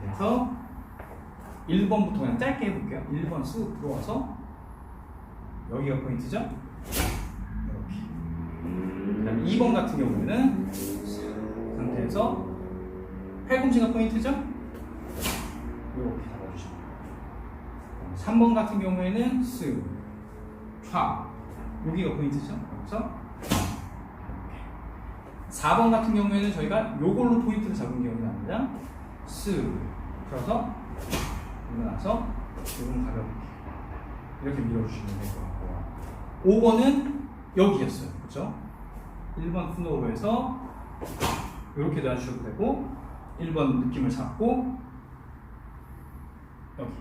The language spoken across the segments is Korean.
그래서 1번부터 그냥 짧게 해볼게요. 1번 쑥 들어와서 여기가 포인트죠? 이렇게. 그다음 2번 같은 경우에는 상태에서 팔꿈치가 포인트죠? 이렇게 잡아주시면 돼요. 3번 같은 경우에는 스, 촥 여기가 포인트죠? 그래서 4번 같은 경우에는 저희가 요걸로 포인트를 잡은 경우는 아니라 스 풀어서 일어나서 조금 가볍게 이렇게 밀어주시면 될 것 같고요 5번은 여기였어요 그렇죠? 1번 플로우에서 이렇게 놔주셔도 되고 1번 느낌을 잡고 여기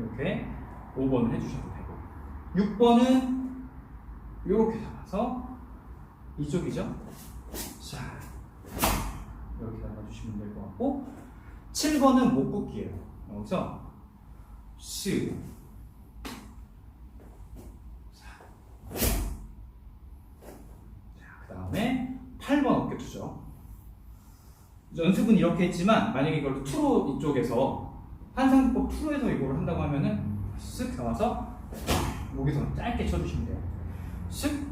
이렇게 5번을 해주셔도 되고 6번은 이렇게 잡아서 이쪽이죠? 자 이렇게 잡아주시면 될 것 같고 7번은 목 굽기예요. 여기서 다음에 8번 어깨 투죠. 연습은 이렇게 했지만 만약에 이걸 투로 이쪽에서 한상법 투로에서 이거를 한다고 하면은 쓱 나와서 여기서 짧게 쳐주시면 돼요. 쓱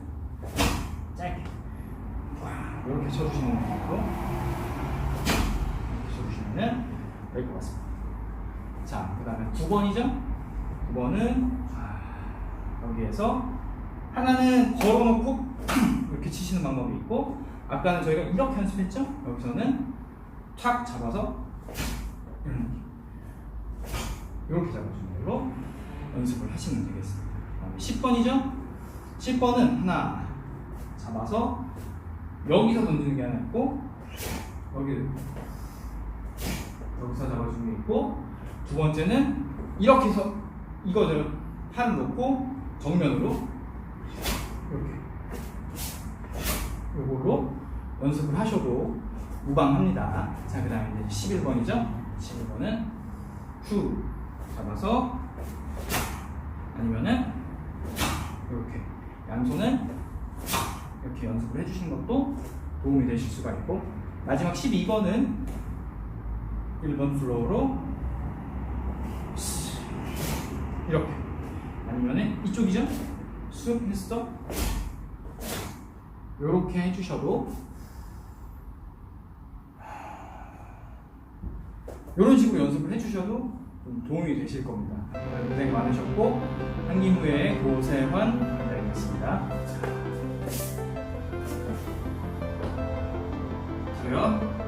짧게. 와, 이렇게 쳐주시는 거고 될것 같습니다 자, 그 다음에 9번이죠 9번은 여기에서 하나는 걸어놓고 이렇게 치시는 방법이 있고 아까는 저희가 이렇게 연습했죠 여기서는 탁 잡아서 이렇게 잡아주는 걸로 연습을 하시면 되겠습니다. 다음에 10번이죠? 10번은 하나 잡아서 여기서 던지는 게 하나 있고 여기 여기서 잡아주는 게 있고 두 번째는 이렇게 해서 이거를 팔을 놓고 정면으로 이렇게 요걸로 연습을 하셔도 무방합니다. 자, 그 다음에 이제 11번이죠? 11번은 후 잡아서 아니면은 이렇게 양손은 이렇게 연습을 해주시는 것도 도움이 되실 수가 있고 마지막 12번은 1번 플로우로 이렇게 아니면은 이쪽이죠? 수업 했어? 이렇게 해주셔도 이런 식으로 연습을 해주셔도 좀 도움이 되실 겁니다. 고생 많으셨고 한기무의 고세환 원장이었습니다. 자, 저요.